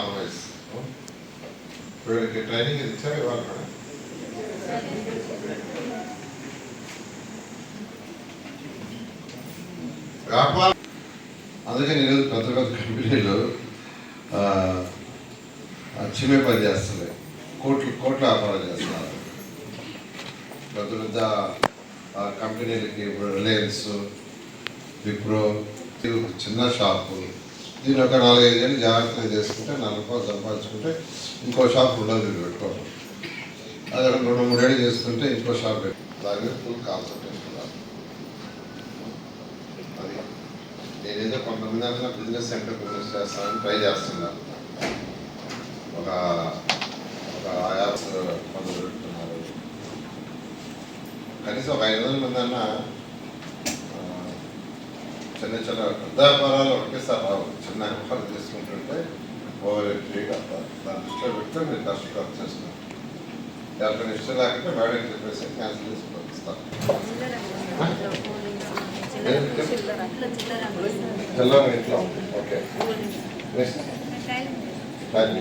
Always వీళ్ళకి training ఇది ఇచ్చారు ఇవ్వాలి మేడం వ్యాపారం అందుకని ఈరోజు పెద్ద పెద్ద కంపెనీలు చిమే పని చేస్తున్నాయి. కోట్లు కోట్ల వ్యాపారం చేస్తున్నారు. పెద్ద పెద్ద కంపెనీలకి ఇప్పుడు రిలయన్స్ విప్రో చిన్న షాపు. దీని ఒక నాలుగైదు ఏళ్ళు జాగ్రత్తగా చేసుకుంటే నాలుగు రూపాయలు సంపాదించుకుంటే ఇంకో షాప్ ఉండదు మీరు పెట్టుకోవడం అది ఒక రెండు మూడేళ్ళు చేసుకుంటే ఇంకో షాప్ పెట్టు దాని మీద ఫుల్ కాన్సన్ట్రేషన్ ఉండాలి అది నేనేదో కొంతమంది అంటే బిజినెస్ సెంటర్ బిజినెస్ చేస్తానని ట్రై చేస్తున్నాను ఒక ఒక ఆయా పనులు పెట్టుకున్నారు కనీసం ఒక ఐదు వందల మంది అన్నా చిన్న చిన్న పెద్ద ఒకేసారి రావు. చిన్న వ్యాపారం తీసుకుంటుంటే ఓవర్ ట్రీట్ దాని దృష్టిలో పెడితే మీరు కష్టపడి చేస్తున్నారు ఎవరికైనా ఇష్టం లేకపోతే మేడం చెప్పేసి క్యాన్సిల్ చేసి పంపిస్తారు తెల్లవారు ఇంట్లో. Okay. Next thank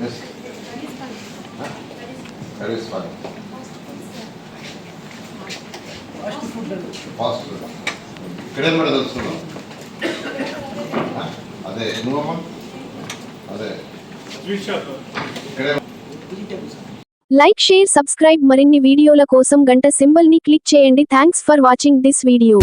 next curries fan fast food ఇక్కడే కూడా తెలుసుకున్నాం అదే నువ్వమ్మా అదే. ఇక్కడే? లైక్ షేర్ సబ్స్క్రైబ్ మరిన్ని వీడియోల కోసం గంట సింబల్ని క్లిక్ చేయండి. Thanks for watching this video.